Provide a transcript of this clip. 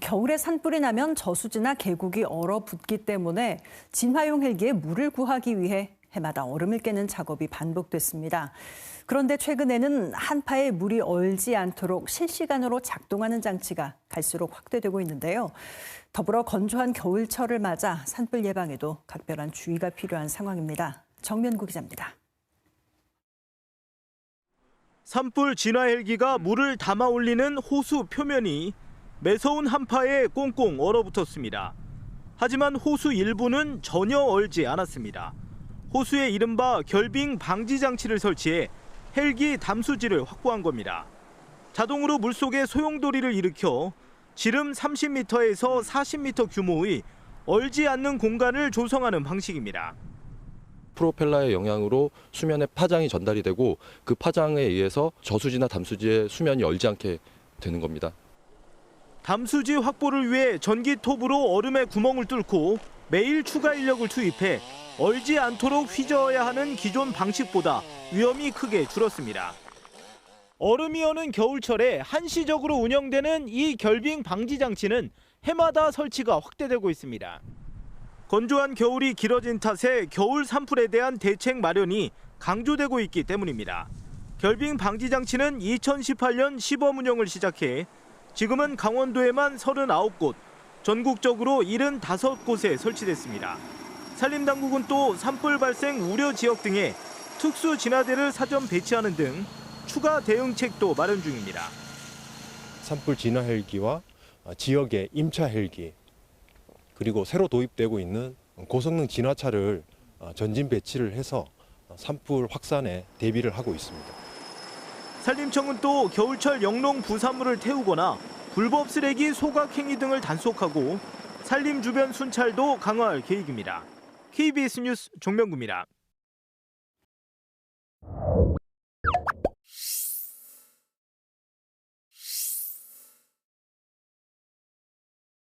겨울에 산불이 나면 저수지나 계곡이 얼어붙기 때문에 진화용 헬기에 물을 구하기 위해 해마다 얼음을 깨는 작업이 반복됐습니다. 그런데 최근에는 한파에 물이 얼지 않도록 실시간으로 작동하는 장치가 갈수록 확대되고 있는데요. 더불어 건조한 겨울철을 맞아 산불 예방에도 각별한 주의가 필요한 상황입니다. 정면구 기자입니다. 산불 진화 헬기가 물을 담아 올리는 호수 표면이 매서운 한파에 꽁꽁 얼어붙었습니다. 하지만 호수 일부는 전혀 얼지 않았습니다. 호수에 이른바 결빙 방지 장치를 설치해 헬기 담수지를 확보한 겁니다. 자동으로 물속에 소용돌이를 일으켜 지름 30m에서 40m 규모의 얼지 않는 공간을 조성하는 방식입니다. 프로펠러의 영향으로 수면에 파장이 전달이 되고 그 파장에 의해서 저수지나 담수지의 수면이 얼지 않게 되는 겁니다. 담수지 확보를 위해 전기 톱으로 얼음에 구멍을 뚫고 매일 추가 인력을 투입해 얼지 않도록 휘저어야 하는 기존 방식보다 위험이 크게 줄었습니다. 얼음이 어는 겨울철에 한시적으로 운영되는 이 결빙 방지 장치는 해마다 설치가 확대되고 있습니다. 건조한 겨울이 길어진 탓에 겨울 산불에 대한 대책 마련이 강조되고 있기 때문입니다. 결빙 방지 장치는 2018년 시범 운영을 시작해 지금은 강원도에만 39곳, 전국적으로 75곳에 설치됐습니다. 산림당국은 또 산불 발생 우려 지역 등에 특수 진화대를 사전 배치하는 등 추가 대응책도 마련 중입니다. 산불 진화 헬기와 지역의 임차 헬기 그리고 새로 도입되고 있는 고성능 진화차를 전진 배치를 해서 산불 확산에 대비를 하고 있습니다. 산림청은 또 겨울철 영농 부산물을 태우거나 불법 쓰레기 소각 행위 등을 단속하고 산림 주변 순찰도 강화할 계획입니다. KBS 뉴스 종명구입니다.